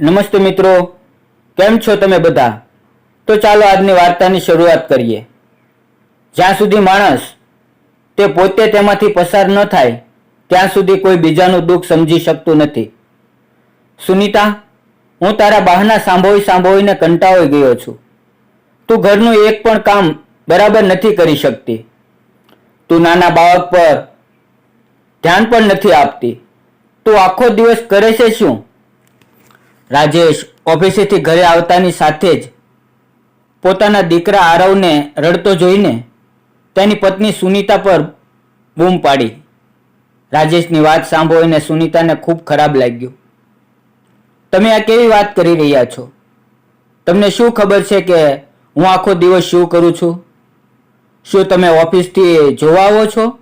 નમસ્તે મિત્રો, કેમ છો તમે બધા? તો ચાલો આજની વાર્તાની શરૂઆત કરીએ. જ્યાં સુધી માણસ તે પોતે તેમાંથી પસાર ન થાય, ત્યાં સુધી કોઈ બીજાનું દુઃખ સમજી શકતું નથી. સુનિતા, હું તારા બહાના સાંભળી સાંભળીને કંટાળી ગયો છું. તું ઘરનું એક પણ કામ બરાબર નથી કરી શકતી. તું નાના બાળક પર ધ્યાન પણ નથી આપતી. તું આખો દિવસ કરે છે શું? રાજેશ ઓફિસેથી ઘરે આવતાની સાથે જ પોતાના દીકરા આરવને રડતો જોઈને તેની પત્ની સુનીતા પર બૂમ પાડી. રાજેશની વાત સાંભળીને સુનીતાને ખૂબ ખરાબ લાગ્યું. તમે આ કેવી વાત કરી રહ્યા છો? તમને શું ખબર છે કે હું આખો દિવસ શું કરું છું? શું તમે ઓફિસથી જોવા આવો છો?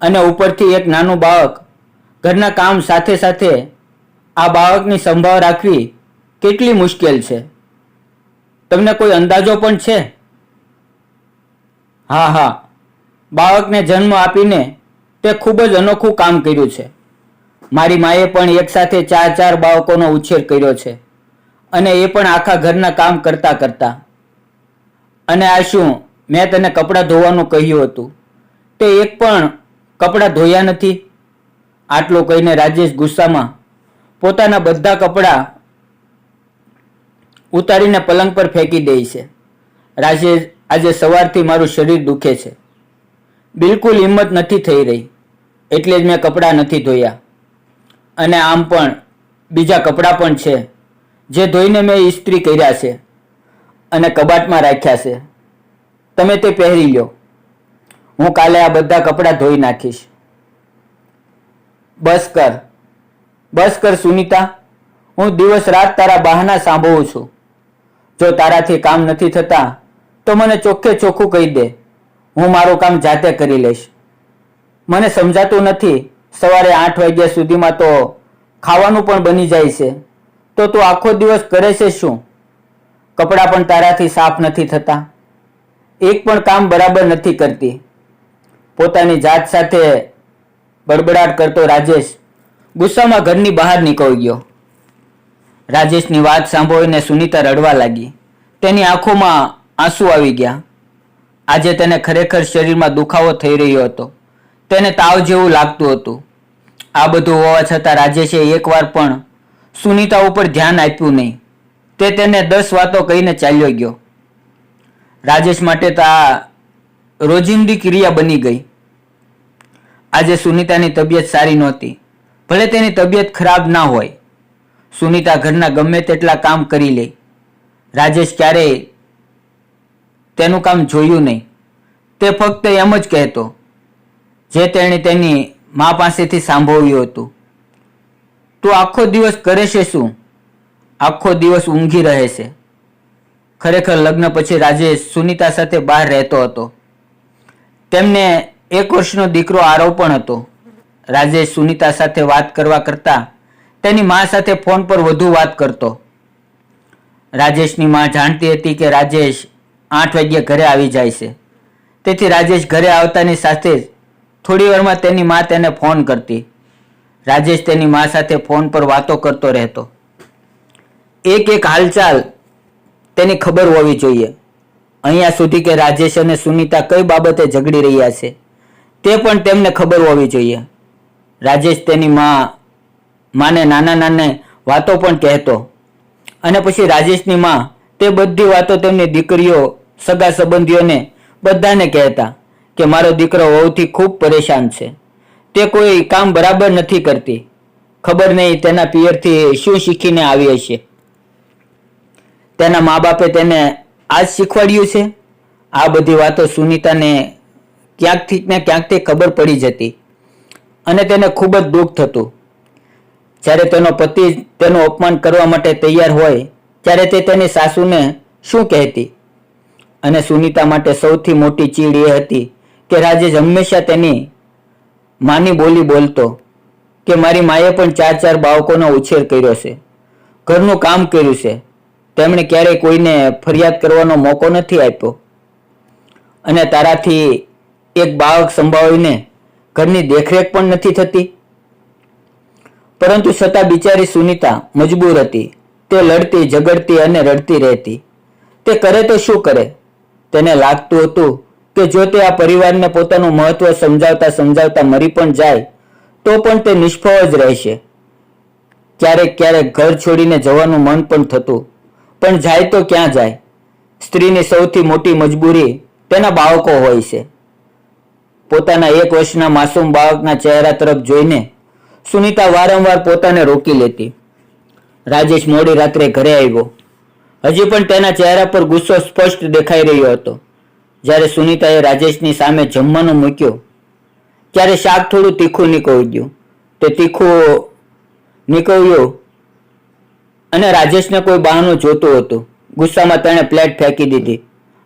અને ઉપરથી એક નાનું બાળક ઘરના કામ સાથે સાથે આ બાળકની સંભાળ રાખવી કેટલી મુશ્કેલ છે? તમને કોઈ અંદાજો પણ છે? હા હા. બાળકને જન્મ આપીને તે ખૂબ જ અનોખું કામ કર્યું છે. મારી માએ પણ એકસાથે ચાર ચાર બાળકોનો ઉછેર કર્યો છે અને એ પણ આખા ઘરના કામ કરતા કરતા. અને આ શું? મેં તને કપડાં ધોવાનું કહ્યું હતું. તે એક પણ કપડાં ધોયા નથી. આટલું કહીને રાજેશ ગુસ્સામાં પોતાના બધા કપડાં ઉતારીને પલંગ પર ફેંકી દે છે. રાજેશ આજે સવારથી મારું શરીર દુખે છે. બિલકુલ હિંમત નથી થઈ રહી, એટલે જ મેં કપડાં નથી ધોયા. અને આમ પણ, બીજા કપડાં પણ છે, જે ધોઈને મેં ઇસ્ત્રી કર્યા છે અને કબાટમાં રાખ્યા છે. તમે તે પહેરી લો હું કાલે આ બધા કપડાં ધોઈ નાખીશ. બસ કર. બસ કર સુનિતા, હું દિવસ રાત તારા બહાના સાંભળું છું. જો તારાથી કામ નથી થતા, તો મને ચોખ્ખે ચોખ્ખું કહી દે. હું મારું કામ જાતે કરી લઈશ. મને સમજાતું નથી, સવારે આઠ વાગ્યા સુધીમાં તો ખાવાનું પણ બની જાય છે. તો તું આખો દિવસ કરે છે શું? કપડાં પણ તારાથી સાફ નથી થતા. એક પણ કામ બરાબર નથી કરતી. પોતાની જાત સાથે બડબડાટ કરતો રાજેશ ગુસ્સામાં ઘરની બહાર નીકળી ગયો. રાજેશની વાત સાંભળીને સુનીતા રડવા લાગી. તેની આંખોમાં આંસુ આવી ગયા. આજે તેને ખરેખર શરીરમાં દુખાવો થઈ રહ્યો હતો. તેને તાવ જેવું લાગતું હતું. આ બધું હોવા છતાં રાજેશે એકવાર પણ સુનીતા ઉપર ધ્યાન આપ્યું નહીં. તે તેને દસ વાતો કહીને ચાલ્યો ગયો. રાજેશ માટે તો આ રોજિંદી ક્રિયા બની ગઈ. આજે સુનીતાની તબિયત સારી નહોતી. ભલે તેની તબિયત ખરાબ ના હોય. સુનીતા ઘરના ગમે તેટલા કામ કરી લે. રાજેશ ક્યારેય તેનું કામ જોયું નહીં. તે ફક્ત એમ જ કહેતો, જે તેણે તેની મા પાસેથી સાંભળ્યું હતું. તું આખો દિવસ કરે છે શું? આખો દિવસ ઊંઘી રહે છે. ખરેખર લગ્ન પછી રાજેશ સુનીતા સાથે બહાર રહેતો હતો. તેમને એક વર્ષનો દીકરો આરવ પણ હતો. રાજેશ સુનીતા સાથે વાત કરવા કરતા તેની મા સાથે ફોન પર વધુ વાત કરતો. રાજેશની મા જાણતી હતી કે રાજેશ આઠ વાગ્યે ઘરે આવી જાય છે. તેથી રાજેશ ઘરે આવતાની સાથે જ થોડી વારમાં તેની મા તેને ફોન કરતી. રાજેશ તેની મા સાથે ફોન પર વાતો કરતો રહેતો. એક એક હાલચાલ તેની ખબર હોવી જોઈએ. અહીંયા સુધી કે રાજેશ અને સુનીતા કઈ બાબતે ઝઘડી રહ્યા છે તે પણ તેમને ખબર હોવી જોઈએ. રાજેશ તેની મા, માને નાના નાના વાતો પણ કહેતો. અને પછી રાજેશની મા, તે બધી વાતો તેમની દીકરીઓ, સગા સંબંધીઓને બધાને કહેતા કે મારો દીકરો વહુથી ખૂબ પરેશાન છે. તે કોઈ કામ બરાબર નથી કરતી. ખબર નહીં તેના પિયરથી શું શીખીને આવી હશે. તેના મા બાપે તેને આજ શીખવાડ્યું છે. આ બધી વાતો સુનીતાને ક્યાંકથી ને ક્યાંકથી ખબર પડી જતી. અને તેને ખૂબ જ દુઃખ થતું. જ્યારે તેનો પતિ તેનું અપમાન કરવા માટે તૈયાર હોય, ત્યારે તે તેની સાસુને શું કહેતી? અને સુનીતા માટે સૌથી મોટી ચીડ એ હતી કે રાજેશ હંમેશા તેની માની બોલી બોલતો કે મારી માએ પણ ચાર ચાર બાળકોનો ઉછેર કર્યો છે. ઘરનું કામ કર્યું છે. તેમણે ક્યારેય કોઈને ફરિયાદ કરવાનો મોકો નથી આપ્યો. અને તારાથી એક બાળક સંભાળીને ઘરની દેખરેખ પણ નથી થતી. પરંતુ છતાં બિચારી સુનિતા મજબૂર હતી. તે લડતી, ઝઘડતી અને રડતી રહેતી. તે કરે તો શું કરે? તેને લાગતું હતું કે જો તે આ પરિવારને પોતાનું મહત્વ સમજાવતા સમજાવતા મરી પણ જાય, તો પણ તે નિષ્ફળ જ રહેશે. ક્યારેક ક્યારેક ઘર છોડીને જવાનું મન પણ થતું. પણ જાય તો ક્યાં જાય? સ્ત્રીની સૌથી મોટી મજબૂરી તેના બાળકો હોય છે. પોતાના એક વર્ષના માસૂમ બાળકના ચહેરા તરફ જોઈને સુનીતા વારંવાર પોતાને રોકી લેતી. રાજેશ મોડી રાત્રે ઘરે આવ્યો. હજી પણ તેના ચહેરા પર ગુસ્સો સ્પષ્ટ દેખાઈ રહ્યો હતો. જ્યારે સુનીતાએ રાજેશની સામે જમવાનું મૂક્યું, ત્યારે શાક થોડું તીખું નીકળી ગયું. તે તીખું નીકળ્યું અને રાજેશને કોઈ બહાનું જોતું હતું. ગુસ્સામાં તેણે પ્લેટ ફેંકી દીધી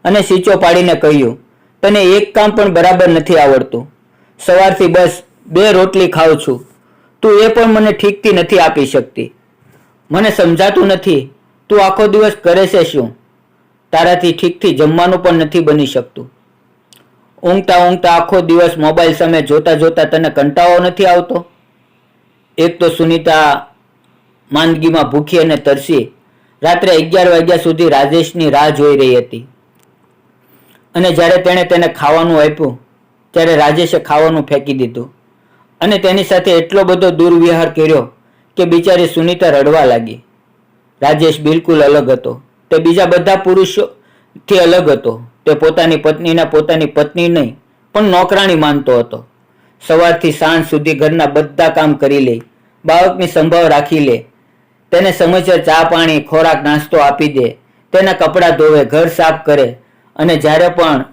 અને સીચો પાડીને કહ્યું તને એક કામ પણ બરાબર નથી આવડતું. સવારથી બસ બે રોટલી ખાઉં છું. તું એ પણ મને ઠીકથી નથી આપી શકતી. મને સમજાતું નથી, તું આખો દિવસ કરે છે શું? તારાથી ઠીકથી જમવાનું પણ નથી બની શકતું. ઊંઘતા ઊંઘતા આખો દિવસ મોબાઈલ સામે જોતા જોતા તને કંટાળો નથી આવતો? એક તો સુનિતા માંદગીમાં ભૂખી અને તરસી. રાત્રે અગિયાર વાગ્યા સુધી રાજેશની રાહ જોઈ રહી હતી. અને જ્યારે તેણે તેને ખાવાનું આપ્યું, ત્યારે રાજેશે ખાવાનું ફેંકી દીધું. અને તેની સાથે એટલો બધો દુર્વ્યવહાર કર્યો કે બિચારી સુનીતા રડવા લાગી. રાજેશ બિલકુલ અલગ હતો. તે બીજા બધા પુરુષોથી અલગ હતો. તે પોતાની પત્નીને પોતાની પત્ની નહીં, પણ નોકરાણી માનતો હતો. સવારથી સાંજ સુધી ઘરના બધા કામ કરી લે, બાળકની સંભાળ રાખી લે, તેને સમયસર ચા પાણી, ખોરાક, નાસ્તો આપી દે, તેના કપડાં ધોવે, ઘર સાફ કરે અને જ્યારે પણ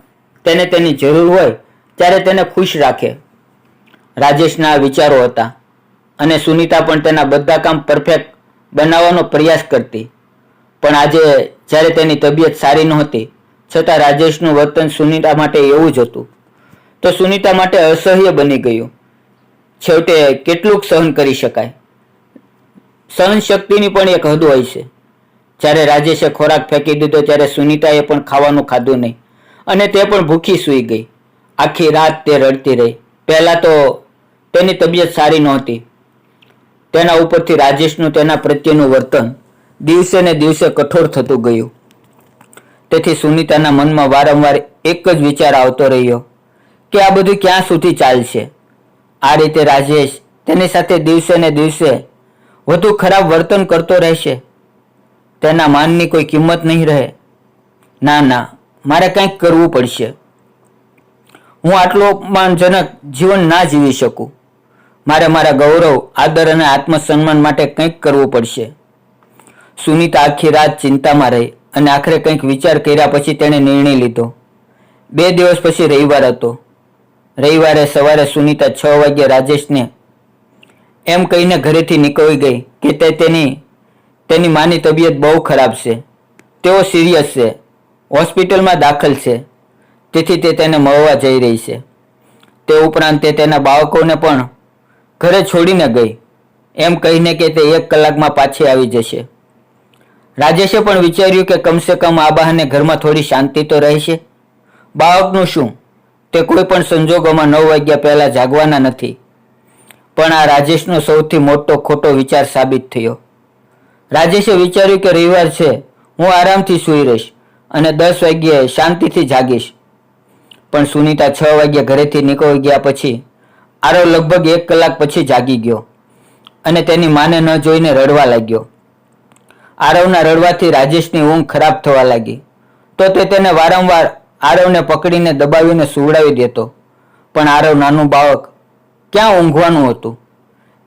તેને તેની જરૂર હોય, ત્યારે તેને ખુશ રાખે. રાજેશના વિચારો હતા અને સુનીતા પણ તેના બધા કામ પરફેક્ટ બનાવવાનો પ્રયાસ કરતી. પણ આજે જ્યારે તેની તબિયત સારી નહોતી, છતાં રાજેશનું વર્તન સુનીતા માટે એવું જ હતું. તો સુનીતા માટે અસહ્ય બની ગયું. છેવટે કેટલુંક સહન કરી શકાય. સહન શક્તિની પણ એક હદ હોય છે. જ્યારે રાજેશે ખોરાક ફેંકી દીધો ત્યારે સુનીતાએ પણ ખાવાનું ખાધું નહીં. અને તે પણ ભૂખી સૂઈ ગઈ. આખી રાત તે રડતી રહી. પહેલાં તો તેની તબિયત સારી નહોતી. તેના ઉપરથી રાજેશનું તેના પ્રત્યેનું વર્તન દિવસે ને દિવસે કઠોર થતું ગયું. તેથી સુનીતાના મનમાં વારંવાર એક જ વિચાર આવતો રહ્યો કે આ બધું ક્યાં સુધી ચાલશે? આ રીતે રાજેશ તેની સાથે દિવસે ને દિવસે વધુ ખરાબ વર્તન કરતો રહેશે? તેના માનની કોઈ કિંમત નહીં રહે. ના ના, મારે કંઈક કરવું પડશે. હું આટલું અપમાનજનક જીવન ના જીવી શકું. મારે મારા ગૌરવ, આદર અને આત્મસન્માન માટે કંઈક કરવું પડશે. સુનિતા આખી રાત ચિંતામાં રહી અને આખરે કંઈક વિચાર કર્યા પછી તેણે નિર્ણય લીધો. બે દિવસ પછી રવિવાર હતો. રવિવારે સવારે સુનીતા છ વાગ્યે રાજેશને એમ કહીને ઘરેથી નીકળી ગઈ કે તે તેની તેની માની તબિયત બહુ ખરાબ છે. તેઓ સિરિયસ છે. હોસ્પિટલમાં દાખલ છે. તેથી તે તેને મળવા જઈ રહી છે. તે ઉપરાંત તે તેના બાળકોને પણ ઘરે છોડીને ગઈ. એમ કહીને કે તે એક કલાકમાં પાછી આવી જશે. રાજેશે પણ વિચાર્યું કે કમસે કમ આ બહાને ઘરમાં થોડી શાંતિ તો રહેશે. બાળકનું શું? તે કોઈ પણ સંજોગોમાં નવ વાગ્યા પહેલા જાગવાના નથી. પણ આ રાજેશનો સૌથી મોટો ખોટો વિચાર સાબિત થયો. રાજેશે વિચાર્યું કે રવિવાર છે, હું આરામથી સૂઈ રહીશ અને દસ વાગ્યે શાંતિથી જાગીશ. પણ સુનિતા છ વાગ્યા ઘરેથી નીકળી ગયા પછી આરવ લગભગ એક કલાક પછી જાગી ગયો અને તેની માને ન જોઈને રડવા લાગ્યો. આરવના રડવાથી રાજેશની ઊંઘ ખરાબ થવા લાગી. તો તે તેને વારંવાર આરવને પકડીને દબાવીને સુવડાવી દેતો. પણ આરવ નાનું બાળક ક્યાં ઊંઘવાનું હતું?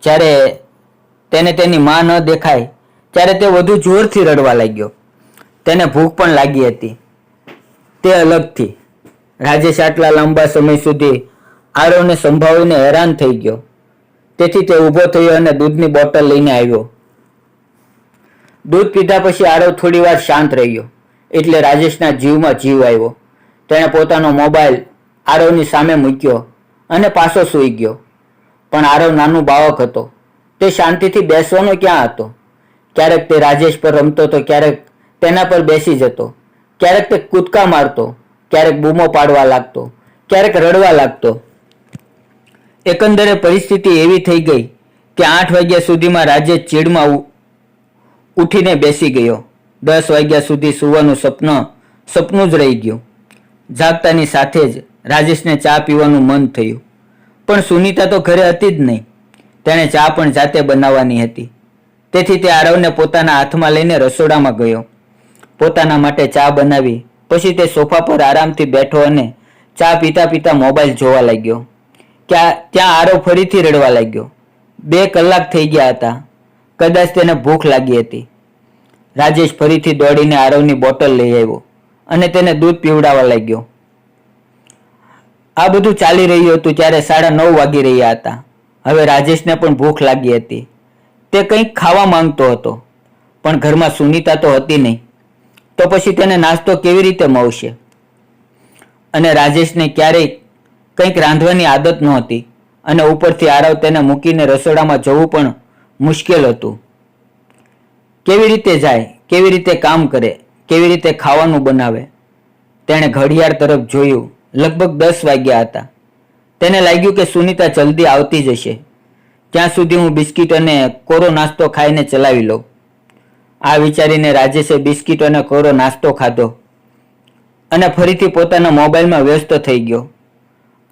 જ્યારે તેને તેની માં ન દેખાય ત્યારે તે વધુ જોરથી રડવા લાગ્યો. તેને ભૂખ પણ લાગી હતી. તે અલગથી. રાજેશ આટલા લાંબા સમય સુધી આરવને સંભાળીને હેરાન થઈ ગયો. તેથી તે ઊભો થયો અને દૂધની બોટલ લઈને આવ્યો. દૂધ પીધા પછી આરવ થોડી વાર શાંત રહ્યો. એટલે રાજેશના જીવમાં જીવ આવ્યો. તેણે પોતાનો મોબાઈલ આરવની સામે મૂક્યો અને પાછો સૂઈ ગયો. પણ આરવ નાનું બાળક હતો. તે શાંતિથી બેસવાનો ક્યાં હતો? ક્યારેક તે રાજેશ પર રમતો તો ક્યારેક તેના પર બેસી જતો. ક્યારેક તે કૂદકા મારતો. ક્યારેક બૂમો પાડવા લાગતો. ક્યારેક રડવા લાગતો. એકંદરે પરિસ્થિતિ એવી થઈ ગઈ કે આઠ વાગ્યા સુધીમાં રાજેશ ચીડમાં ઉઠીને બેસી ગયો. દસ વાગ્યા સુધી સુવાનું સપનું સપનું જ રહી ગયું. જાગતાની સાથે જ રાજેશને ચા પીવાનું મન થયું. પણ સુનીતા તો ઘરે હતી જ નહીં. તેણે ચા પણ જાતે બનાવવાની હતી. તેથી તે આરવને પોતાના હાથમાં લઈને રસોડામાં ગયો. પોતાના માટે ચા બનાવી, પછી તે સોફા પર આરામથી બેઠો અને ચા પીતા પીતા મોબાઈલ જોવા લાગ્યો. ક્યાં, ત્યાં આરવ ફરીથી રડવા લાગ્યો. બે કલાક થઈ ગયા હતા. કદાચ તેને ભૂખ લાગી હતી. રાજેશ ફરીથી દોડીને આરવની બોટલ લઈ આવ્યો અને તેને દૂધ પીવડાવવા લાગ્યો. આ બધું ચાલી રહ્યું હતું ત્યારે સાડા નવ વાગી રહ્યા હતા. હવે રાજેશને પણ ભૂખ લાગી હતી. તે કંઈક ખાવા માંગતો હતો, પણ ઘરમાં સુનીતા તો હતી નહીં. તો પછી તેને નાસ્તો કેવી રીતે મળશે? અને રાજેશને ક્યારેય કંઈક રાંધવાની આદત નહોતી, અને ઉપરથી આરવ તેને મૂકીને રસોડામાં જવું પણ મુશ્કેલ હતું. કેવી રીતે જાય, કેવી રીતે કામ કરે, કેવી રીતે ખાવાનું બનાવે? તેણે ઘડિયાળ તરફ જોયું. લગભગ દસ વાગ્યા હતા. તેને લાગ્યું કે સુનીતા જલ્દી આવતી જશે. ત્યાં સુધી હું બિસ્કિટ અને કોરો નાસ્તો ખાઈને ચલાવી લઉં. આ વિચારીને રાજેશે બિસ્કિટ અને કોરો નાસ્તો ખાધો અને ફરીથી પોતાના મોબાઈલમાં વ્યસ્ત થઈ ગયો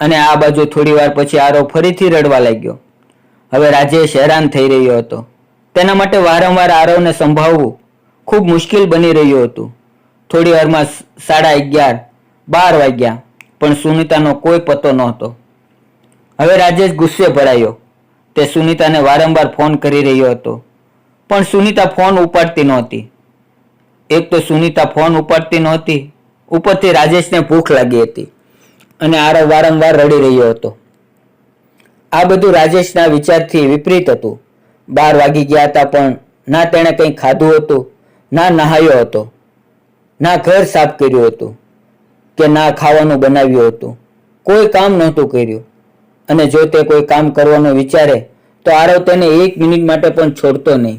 અને આ બાજુ થોડી વાર પછી આરો ફરીથી રડવા લાગ્યો. હવે રાજેશ હેરાન થઈ રહ્યો હતો. તેના માટે વારંવાર આરવને સંભાળવું ખૂબ મુશ્કેલ બની રહ્યું હતું. થોડી વારમાં સાડા અગિયાર, બાર વાગ્યા, પણ સુનિતાનો કોઈ પતો નહોતો. હવે રાજેશ ગુસ્સે ભરાયો. તે સુનિતાને વારંવાર ફોન કરી રહ્યો હતો. પણ સુનિતા ફોન ઉપાડતી નહોતી. એક તો સુનિતા ફોન ઉપાડતી નહોતી, ઉપરથી રાજેશને ભૂખ લાગી હતી અને આરવ વારંવાર રડી રહ્યો હતો. આ બધું રાજેશના વિચારથી વિપરીત હતું. બાર વાગી ગયા હતા પણ ના તેણે કંઈ ખાધું હતું, ના નહાયો હતો, ના ઘર સાફ કર્યું હતું કે ના ખાવાનું બનાવ્યું હતું. કોઈ કામ નહોતું કર્યું. અને જો તે કોઈ કામ કરવાનું વિચારે, તો આરવ તેને એક મિનિટ માટે પણ છોડતો નહીં.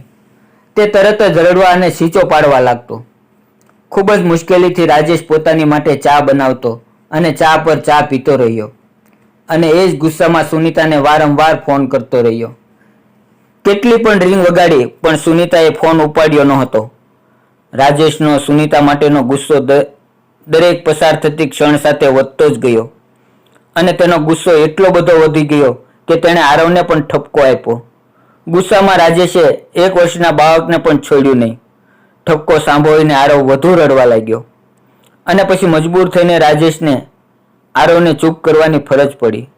તે તરત જ રડવા અને સીચો પાડવા લાગતો. ખૂબ જ મુશ્કેલીથી રાજેશ પોતાની માટે ચા બનાવતો અને ચા પર ચા પીતો રહ્યો. અને એ જ ગુસ્સામાં સુનિતાને વારંવાર ફોન કરતો રહ્યો. કેટલી પણ રિંગ વગાડી, પણ સુનિતાએ ફોન ઉપાડ્યો ન હતો રાજેશનો સુનિતા માટેનો ગુસ્સો દરેક પસાર થતી ક્ષણ સાથે વધતો જ ગયો. અને તેનો ગુસ્સો એટલો બધો વધી ગયો કે તેણે આરવને પણ ઠપકો આપ્યો. ગુસ્સામાં રાજેશે એક વર્ષના બાળકને પણ છોડ્યું નહીં. ઠપકો સાંભળીને આરવ વધુ રડવા લાગ્યો. અને પછી મજબૂર થઈને રાજેશને આરવને ચૂપ કરવાની ફરજ પડી.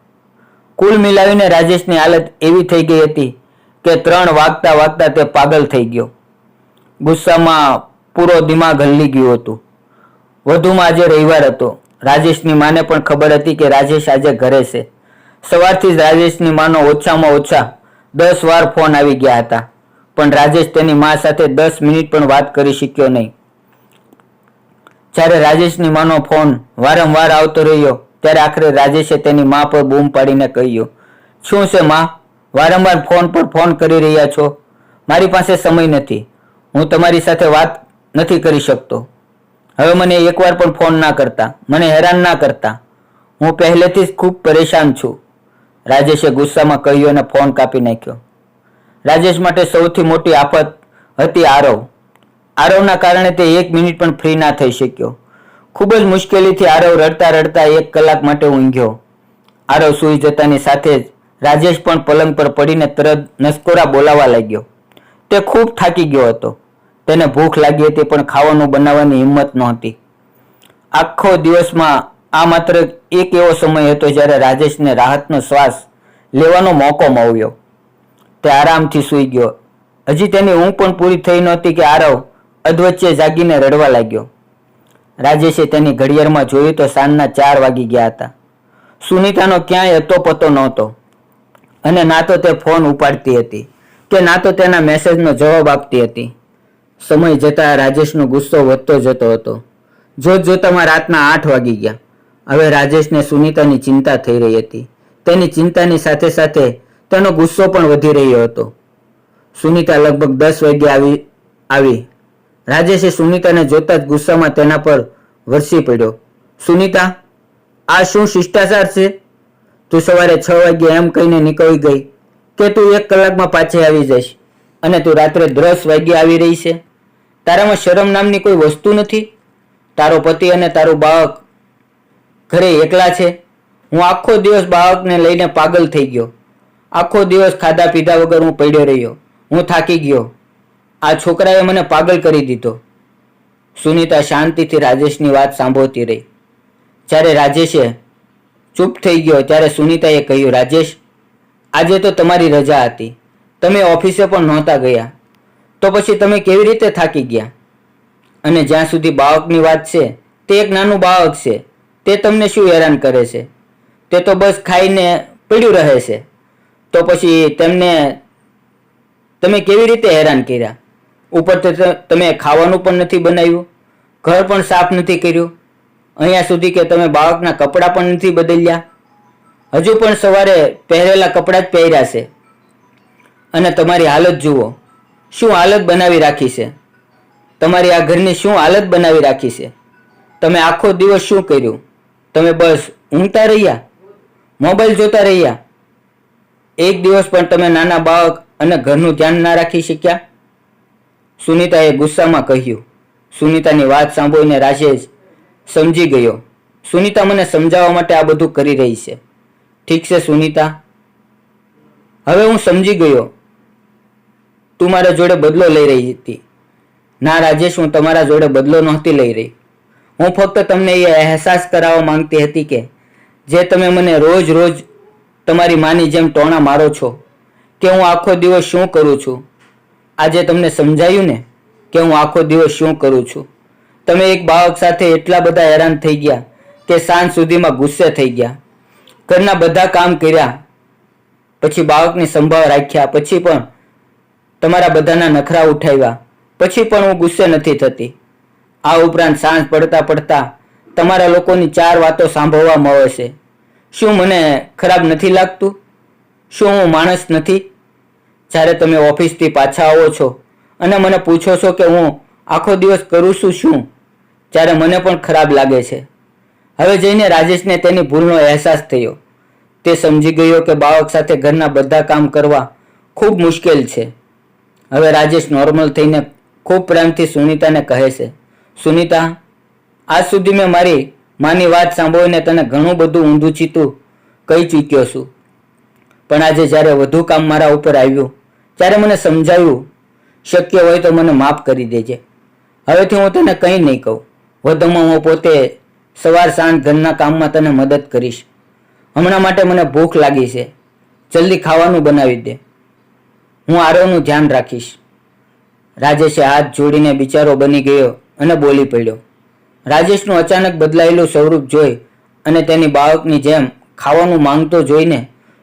કુલ મિલાવીને રાજેશની હાલત એવી થઈ ગઈ હતી કે ત્રણ વાગતા વાગતા તે પાગલ થઈ ગયો. ગુસ્સામાં પૂરો દિમાગ હલ્લી ગયું હતું. વધુમાં આજે રવિવાર હતો. રાજેશની માને પણ ખબર હતી કે રાજેશ આજે ઘરે છે. સવારથી જ રાજેશની માનો ઓછામાં ઓછા દસ વાર ફોન આવી ગયા હતા. પણ રાજેશ તેની મા સાથે દસ મિનિટ પણ વાત કરી શક્યો નહીં. જ્યારે રાજેશની માનો ફોન વારંવાર આવતો રહ્યો, ત્યારે આખરે રાજેશે તેની મા પર બૂમ પાડીને કહ્યું, શું છે મા? વારંવાર ફોન પર ફોન કરી રહ્યા છો? મારી પાસે સમય નથી. હું તમારી સાથે વાત નથી કરી શકતો. હવે મને એકવાર પણ ફોન ના કરતા, મને હેરાન ના કરતા. હું પહેલેથી જ ખૂબ પરેશાન છું. રાજેશે ગુસ્સામાં કહ્યું અને ફોન કાપી નાખ્યો. રાજેશ માટે સૌથી મોટી આફત હતી આરવ. આરવના કારણે તે એક મિનિટ પણ ફ્રી ના થઈ શક્યો. ખૂબ જ મુશ્કેલીથી આરવ રડતા રડતા એક કલાક માટે ઊંઘ્યો. આરવ સૂઈ જતાની સાથે જ રાજેશ પણ પલંગ પર પડીને તરત નસકોરા બોલાવા લાગ્યો. તે ખૂબ થાકી ગયો હતો. તેને ભૂખ લાગી હતી પણ ખાવાનું બનાવવાની હિંમત નહોતી. આખો દિવસમાં આ માત્ર એક એવો સમય હતો જ્યારે રાજેશને રાહતનો શ્વાસ લેવાનો મોકો મળ્યો. તે આરામથી સૂઈ ગયો. હજી તેની ઊંઘ પણ પૂરી થઈ નહોતી કે આરવ અધવચ્ચે જાગીને રડવા લાગ્યો. રાજેશે તેની ઘડિયાળમાં જોયું તો સાંજના ચાર વાગી ગયા હતા. સુનિતાનો ક્યાંય હતો પતો નહોતો અને ના તો તે ફોન ઉપાડતી હતી કે ના તો તેના મેસેજનો જવાબ આપતી હતી. સમય જતા રાજેશનો ગુસ્સો વધતો જતો હતો. જોત જોતામાં રાતના આઠ વાગી ગયા. હવે રાજેશને સુનિતાની ચિંતા થઈ રહી હતી. તેની ચિંતાની સાથે સાથે તેનો ગુસ્સો પણ વધી રહ્યો હતો. સુનિતા લગભગ દસ વાગ્યે આવી આવી. રાજેશે સુનિતાને જોતા જ ગુસ્સામાં તેના પર વરસી પડ્યો. સુનિતા, આ શું શિષ્ટાચાર છે? તું સવારે છ વાગ્યે એમ કહીને નીકળી ગઈ કે તું એક કલાકમાં પાછી આવી જઈશ અને તું રાત્રે દસ વાગ્યે આવી રહી છે? તારામાં શરમ નામની કોઈ વસ્તુ નથી? તારો પતિ અને તારું બાળક ઘરે એકલા છે? હું આખો દિવસ બાળકને લઈને પાગલ થઈ ગયો. આખો દિવસ ખાધા પીધા વગર હું પડ્યો રહ્યો. હું થાકી ગયો. આ છોકરાએ મને પાગલ કરી દીધો. સુનીતા શાંતિથી રાજેશની વાત સાંભળતી રહી. જ્યારે રાજેશે ચૂપ થઈ ગયો ત્યારે સુનિતાએ કહ્યું, રાજેશ, આજે તો તમારી રજા હતી. તમે ઓફિસે પણ નહોતા ગયા. તો પછી તમે કેવી રીતે થાકી ગયા? અને જ્યાં સુધી બાળકની વાત છે, તે એક નાનું બાળક છે. તે તમને શું હેરાન કરે છે? તે તો બસ ખાઈને પડ્યું રહે છે. તો પછી તેમને તમે કેવી રીતે હેરાન કર્યા? ઉપર તમે ખાવાનું પણ નથી બનાવ્યું, ઘર પણ સાફ નથી કર્યું, અહીંયા સુધી કે તમે બાળકના કપડાં પણ નથી બદલ્યા. હજુ પણ સવારે પહેરેલા કપડાં જ પહેર્યા છે. અને તમારી હાલત જુઓ. શું હાલત બનાવી રાખી છે? તમારી આ ઘરની શું હાલત બનાવી રાખી છે? તમે આખો દિવસ શું કર્યું? તમે બસ ઊંઘતા રહ્યા? મોબાઈલ જોતા રહ્યા? એક દિવસ પણ તમે નાના બાળક અને ઘરનું ધ્યાન ના રાખી શક્યા? સુનિતાએ ગુસ્સામાં કહ્યું. સુનીતાની વાત સાંભળીને રાજેશ સમજી ગયો. સુનીતા મને સમજાવવા માટે આ બધું કરી રહી છે. ઠીક છે, સુનિતા. હવે હું સમજી ગયો. તું મારા જોડે બદલો લઈ રહી હતી. ના રાજેશ, હું તમારા જોડે બદલો નહોતી લઈ રહી. હું ફક્ત તમને એ અહેસાસ કરાવવા માંગતી હતી કે, જે તમે મને રોજ રોજ તમારી માની જેમ ટોણા મારો છો, કે હું આખો દિવસ શું કરું છું? આજે તમને સમજાયું ને, કે હું આખો દિવસ શું કરું છું? તમે એક બાળક સાથે એટલા બધા હેરાન થઈ ગયા કે સાંજ સુધીમાં ગુસ્સે થઈ ગયા. ઘરના બધા કામ કર્યા, પછી બાળકની સંભાળ રાખ્યા, પછી પણ તમારા બધાના નખરા ઉઠાવ્યા. પછી પણ હું ગુસ્સે નથી થતી. આ ઉપરાંત સાંજ પડતા પડતા તમારા લોકોની ચાર વાતો સાંભળવા મળે છે. શું મને ખરાબ નથી લાગતું? શું હું માણસ નથી? જ્યારે તમે ઓફિસથી પાછા આવો છો અને મને પૂછો છો કે હું આખો દિવસ કરું છું શું? ત્યારે મને પણ ખરાબ લાગે છે. હવે જઈને રાજેશને તેની ભૂલનો અહેસાસ થયો. તે સમજી ગયો કે બાળક સાથે ઘરના બધા કામ કરવા ખૂબ મુશ્કેલ છે. હવે રાજેશ નોર્મલ થઈને ખૂબ પ્રેમથી સુનીતાને કહે છે, સુનીતા, આજ સુધી મેં મારી માની વાત સાંભળીને તને ઘણું બધું ઊંધું ચીતું કહી ચૂક્યો છું. પણ આજે જ્યારે વધુ કામ મારા ઉપર આવ્યું, ત્યારે મને સમજાવ્યું શક્ય હોય તો મને માફ કરી દેજે. હવેથી હું તને કંઈ નહીં કહું. વધુમાં હું પોતે સવાર સાંજ ઘરના કામમાં તને મદદ કરીશ. હમણાં માટે મને ભૂખ લાગી છે. જલ્દી ખાવાનું બનાવી દે. હું આરોનું ધ્યાન રાખીશ. રાજેશે હાથ જોડીને બિચારો બની ગયો અને બોલી પડ્યો, રાજેશનું અચાનક બદલાયેલું સ્વરૂપ જોઈ અને તેની બાળકની જેમ ખાવાનું માંગતો જોઈને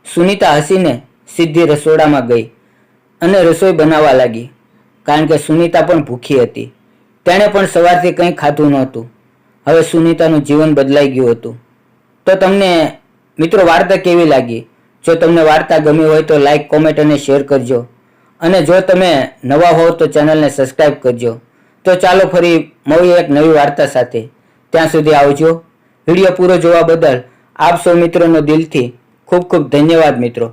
સુનીતા હસીને સીધી રસોડામાં ગઈ અને રસોઈ બનાવવા લાગી, કારણ કે સુનીતા પણ ભૂખી હતી. તેણે પણ સવારથી કંઈ ખાધું નહોતું. હવે સુનીતાનું જીવન બદલાઈ ગયું હતું. તો તમને, મિત્રો, વાર્તા કેવી લાગી? જો તમને વાર્તા ગમી હોય તો લાઇક કોમેન્ટ અને શેર કરજો. અને જો તમે નવા હોવ તો ચેનલને સબસ્ક્રાઈબ કરજો. તો ચાલો ફરી મળીએ એક નવી વાર્તા સાથે. ત્યાં સુધી આવજો. વીડિયો પૂરો જોવા બદલ આપ સૌ મિત્રોનો દિલથી ખૂબ ખૂબ ધન્યવાદ મિત્રો.